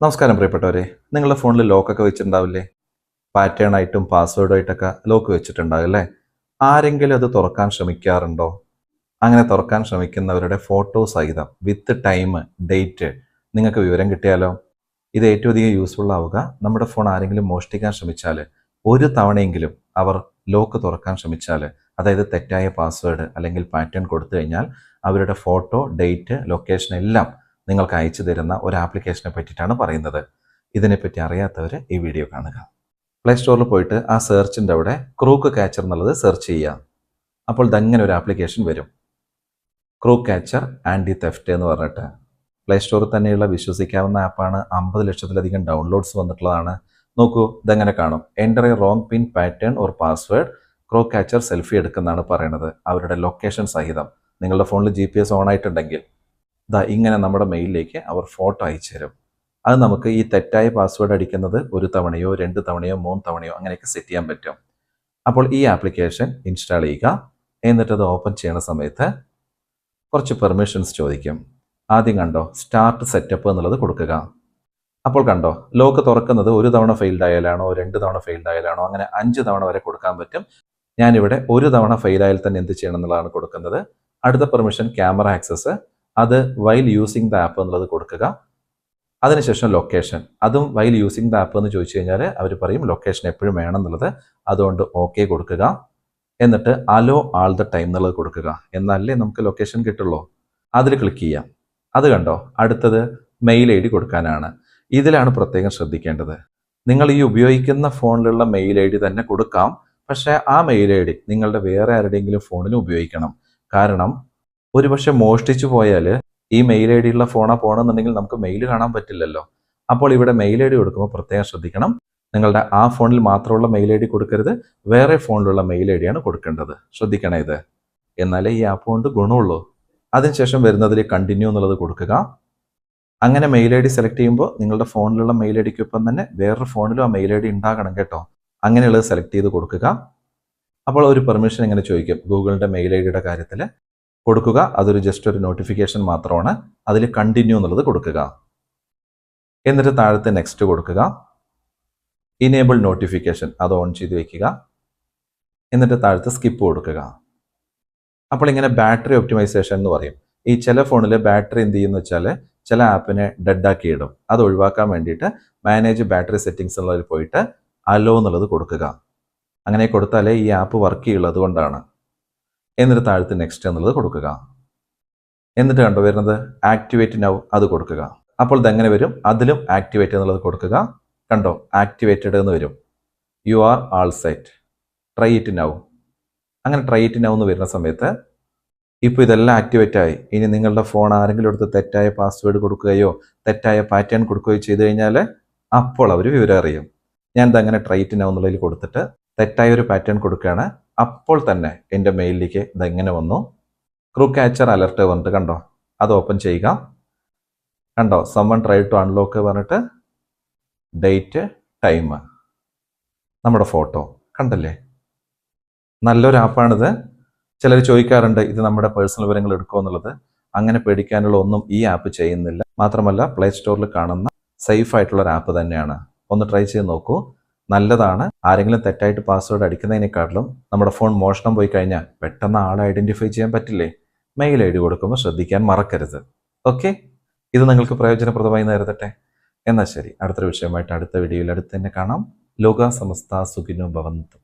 നമസ്കാരം പ്രിയപ്പെട്ടവരെ നിങ്ങളുടെ ഫോണിൽ ലോക്കൊക്കെ വെച്ചിട്ടുണ്ടാവില്ലേ? പാറ്റേൺ ആയിട്ടും പാസ്വേഡായിട്ടൊക്കെ ലോക്ക് വെച്ചിട്ടുണ്ടാവും അല്ലേ ആരെങ്കിലും അത് തുറക്കാൻ ശ്രമിക്കാറുണ്ടോ? അങ്ങനെ തുറക്കാൻ ശ്രമിക്കുന്നവരുടെ ഫോട്ടോ സഹിതം വിത്ത് ടൈം ഡേറ്റ് നിങ്ങൾക്ക് വിവരം കിട്ടിയാലോ? ഇത് ഏറ്റവും അധികം യൂസ്ഫുൾ ആവുക. നമ്മുടെ ഫോൺ ആരെങ്കിലും മോഷ്ടിക്കാൻ ശ്രമിച്ചാൽ ഒരു തവണയെങ്കിലും അവർ ലോക്ക് തുറക്കാൻ ശ്രമിച്ചാൽ അതായത് തെറ്റായ പാസ്വേഡ് അല്ലെങ്കിൽ പാറ്റേൺ കൊടുത്തു കഴിഞ്ഞാൽ അവരുടെ ഫോട്ടോ ഡേറ്റ് ലൊക്കേഷൻ എല്ലാം നിങ്ങൾക്ക് അയച്ചു തരുന്ന ഒരു ആപ്ലിക്കേഷനെ പറ്റിയിട്ടാണ് പറയുന്നത്. ഇതിനെപ്പറ്റി അറിയാത്തവർ ഈ വീഡിയോ കാണുക. പ്ലേ സ്റ്റോറിൽ പോയിട്ട് ആ സെർച്ചിന്റെ അവിടെ ക്രൂക്ക് കാച്ചർ എന്നുള്ളത് സെർച്ച് ചെയ്യുക. അപ്പോൾ ഇതങ്ങനെ ഒരു ആപ്ലിക്കേഷൻ വരും. ക്രൂക്ക് കാച്ചർ ആന്റി തെഫ്റ്റ് എന്ന് പറഞ്ഞിട്ട്. പ്ലേ സ്റ്റോറിൽ തന്നെയുള്ള വിശ്വസിക്കാവുന്ന ആപ്പാണ് അമ്പത് ലക്ഷത്തിലധികം ഡൗൺലോഡ്സ് വന്നിട്ടുള്ളതാണ്. നോക്കൂ ഇതെങ്ങനെ കാണും. Enter a wrong pin pattern or password crook catcher selfie എടുക്കുന്നതാണ് പറയുന്നത്. അവരുടെ ലൊക്കേഷൻ സഹിതം. നിങ്ങളുടെ ഫോണിൽ ജി പി എസ് ഓൺ ആയിട്ടുണ്ടെങ്കിൽ ദാ ഇങ്ങനെ നമ്മുടെ മെയിലിലേക്ക് അവർ ഫോട്ടോ അയച്ചു തരും. അത് നമുക്ക് ഈ തെറ്റായ പാസ്വേഡ് അടിക്കുന്നത് ഒരു തവണയോ രണ്ട് തവണയോ മൂന്ന് തവണയോ അങ്ങനെയൊക്കെ സെറ്റ് ചെയ്യാൻ പറ്റും. അപ്പോൾ ഈ ആപ്ലിക്കേഷൻ ഇൻസ്റ്റാൾ ചെയ്യുക. എന്നിട്ട് അത് ഓപ്പൺ ചെയ്യുന്ന സമയത്ത് കുറച്ച് പെർമിഷൻസ് ചോദിക്കും. ആദ്യം കണ്ടോ സ്റ്റാർട്ട് സെറ്റപ്പ് എന്നുള്ളത് കൊടുക്കുക. അപ്പോൾ കണ്ടോ ലോക്ക് തുറക്കുന്നത് ഒരു തവണ ഫെയിൽഡ് ആയാലാണോ രണ്ട് തവണ ഫെയിൽഡ് ആയാലാണോ അങ്ങനെ അഞ്ച് തവണ വരെ കൊടുക്കാൻ പറ്റും. ഞാനിവിടെ ഒരു തവണ ഫെയിൽ ആയാൽ തന്നെ എന്ത് ചെയ്യണം എന്നുള്ളതാണ് കൊടുക്കുന്നത്. അടുത്ത പെർമിഷൻ ക്യാമറ ആക്സസ് അത് വൈൽ യൂസിങ് ദ ആപ്പ് എന്നുള്ളത് കൊടുക്കുക. അതിനുശേഷം ലൊക്കേഷൻ അതും വൈൽ യൂസിങ് ദ ആപ്പ് എന്ന് ചോദിച്ചു കഴിഞ്ഞാൽ അവർ പറയും ലൊക്കേഷൻ എപ്പോഴും വേണം എന്നുള്ളത്. അതുകൊണ്ട് ഓക്കെ കൊടുക്കുക. എന്നിട്ട് അലോ ആൾ ദ ടൈം എന്നുള്ളത് കൊടുക്കുക. എന്നാലേ നമുക്ക് ലൊക്കേഷൻ കിട്ടുള്ളൂ. അതിൽ ക്ലിക്ക് ചെയ്യാം. അത് കണ്ടോ? അടുത്തത് മെയിൽ ഐ ഡി കൊടുക്കാനാണ്. ഇതിലാണ് പ്രത്യേകം ശ്രദ്ധിക്കേണ്ടത്. നിങ്ങൾ ഈ ഉപയോഗിക്കുന്ന ഫോണിലുള്ള മെയിൽ ഐ ഡി തന്നെ കൊടുക്കാം. പക്ഷേ ആ മെയിൽ ഐ ഡി നിങ്ങളുടെ വേറെ ആരുടെയെങ്കിലും ഫോണിലും ഉപയോഗിക്കണം. കാരണം ഒരുപക്ഷെ മോഷ്ടിച്ചു പോയാൽ ഈ മെയിൽ ഐ ഡിയുള്ള ഫോണാ പോകണമെന്നുണ്ടെങ്കിൽ നമുക്ക് മെയിൽ കാണാൻ പറ്റില്ലല്ലോ. അപ്പോൾ ഇവിടെ മെയിൽ ഐ ഡി കൊടുക്കുമ്പോൾ പ്രത്യേകം ശ്രദ്ധിക്കണം. നിങ്ങളുടെ ആ ഫോണിൽ മാത്രമുള്ള മെയിൽ ഐ ഡി കൊടുക്കരുത്. വേറെ ഫോണിലുള്ള മെയിൽ ഐ ഡിയാണ് കൊടുക്കേണ്ടത്. ശ്രദ്ധിക്കണേ ഇത്. എന്നാലേ ഈ ആപ്പ് കൊണ്ട് ഗുണമുള്ളൂ. അതിനുശേഷം വരുന്നതിൽ കണ്ടിന്യൂ എന്നുള്ളത് കൊടുക്കുക. അങ്ങനെ മെയിൽ ഐ ഡി സെലക്ട് ചെയ്യുമ്പോൾ നിങ്ങളുടെ ഫോണിലുള്ള മെയിൽ ഐ ഡിക്കൊപ്പം തന്നെ വേറൊരു ഫോണിലും ആ മെയിൽ ഐ ഡി ഉണ്ടാകണം കേട്ടോ. അങ്ങനെയുള്ളത് സെലക്ട് ചെയ്ത് കൊടുക്കുക. അപ്പോൾ ഒരു പെർമിഷൻ ഇങ്ങനെ ചോദിക്കും. ഗൂഗിളിന്റെ മെയിൽ ഐ ഡിയുടെ കാര്യത്തിൽ കൊടുക്കുക. അതൊരു ജസ്റ്റ് ഒരു നോട്ടിഫിക്കേഷൻ മാത്രമാണ്. അതിൽ കണ്ടിന്യൂ എന്നുള്ളത് കൊടുക്കുക. എന്നിട്ട് താഴത്തെ നെക്സ്റ്റ് കൊടുക്കുക. ഇനേബിൾ നോട്ടിഫിക്കേഷൻ അത് ഓൺ ചെയ്ത് വെക്കുക. എന്നിട്ട് താഴത്തെ സ്കിപ്പ് കൊടുക്കുക. അപ്പോൾ ഇങ്ങനെ ബാറ്ററി ഒപ്റ്റിമൈസേഷൻ എന്ന് പറയും. ഈ ചില ഫോണിൽ ബാറ്ററി എന്ത് ചെയ്യുന്നു വെച്ചാൽ ചില ആപ്പിനെ ഡെഡാക്കി ഇടും. അത് ഒഴിവാക്കാൻ വേണ്ടിയിട്ട് മാനേജ് ബാറ്ററി സെറ്റിങ്സ് എന്നുള്ളതിൽ പോയിട്ട് അലോ എന്നുള്ളത് കൊടുക്കുക. അങ്ങനെ കൊടുത്താലേ ഈ ആപ്പ് വർക്ക് ചെയ്യുള്ളത് കൊണ്ടാണ് എന്നിട്ട് താഴത്ത് നെക്സ്റ്റ് എന്നുള്ളത് കൊടുക്കുക. എന്നിട്ട് കണ്ടോ വരുന്നത്? ആക്ടിവേറ്റ് നൗ അത് കൊടുക്കുക. അപ്പോൾ ഇതെങ്ങനെ വരും? അതിലും ആക്ടിവേറ്റ് എന്നുള്ളത് കൊടുക്കുക. കണ്ടോ? ആക്ടിവേറ്റഡ് എന്ന് വരും. You are all set try it now അങ്ങനെ ട്രൈ ഇറ്റ് നൗ എന്ന് വരുന്ന സമയത്ത് ഇപ്പോൾ ഇതെല്ലാം ആക്ടിവേറ്റ് ആയി. ഇനി നിങ്ങളുടെ ഫോൺ ആരെങ്കിലും എടുത്ത് തെറ്റായ പാസ്വേഡ് കൊടുക്കുകയോ തെറ്റായ പാറ്റേൺ കൊടുക്കുകയോ ചെയ്തു കഴിഞ്ഞാൽ അപ്പോൾ അവർ വിവരം അറിയും. ഞാൻ ഇതങ്ങനെ ട്രൈ ഇറ്റ് നൗ എന്നുള്ളതിൽ കൊടുത്തിട്ട് തെറ്റായ ഒരു പാറ്റേൺ കൊടുക്കുകയാണ്. അപ്പോൾ തന്നെ എന്റെ മെയിലിലേക്ക് ഇതെങ്ങനെ വന്നു? ക്രൂ ക്യാച്ചർ അലർട്ട് പറഞ്ഞിട്ട് കണ്ടോ? അത് ഓപ്പൺ ചെയ്യുക. കണ്ടോ? സമ്മൺ ട്രൈ ടു അൺലോക്ക് പറഞ്ഞിട്ട് ഡേറ്റ് ടൈം നമ്മുടെ ഫോട്ടോ കണ്ടല്ലേ? നല്ലൊരു ആപ്പാണിത് ചിലർ ചോദിക്കാറുണ്ട് ഇത് നമ്മുടെ പേഴ്സണൽ വിവരങ്ങൾ എടുക്കുമോ എന്നുള്ളത്. അങ്ങനെ പേടിക്കാനുള്ള ഒന്നും ഈ ആപ്പ് ചെയ്യുന്നില്ല. മാത്രമല്ല പ്ലേ സ്റ്റോറിൽ കാണുന്ന സേഫ് ആയിട്ടുള്ള ഒരു ആപ്പ് തന്നെയാണ്. ഒന്ന് ട്രൈ ചെയ്ത് നോക്കൂ. നല്ലതാണ്. ആരെങ്കിലും തെറ്റായിട്ട് പാസ്വേഡ് അടിക്കുന്നതിനേക്കാട്ടിലും നമ്മുടെ ഫോൺ മോഷണം പോയി കഴിഞ്ഞാൽ പെട്ടെന്ന് ആളെ ഐഡന്റിഫൈ ചെയ്യാൻ പറ്റില്ലേ? മെയിൽ ഐ ഡി കൊടുക്കുമ്പോൾ ശ്രദ്ധിക്കാൻ മറക്കരുത്. ഓക്കെ ഇത് നിങ്ങൾക്ക് പ്രയോജനപ്രദമായി നേരത്തെ എന്നാൽ ശരി. അടുത്തൊരു വിഷയമായിട്ട് അടുത്ത വീഡിയോയിൽ അടുത്ത് തന്നെ കാണാം. ലോക സമസ്ത സുഖിനോ ഭവന്തു.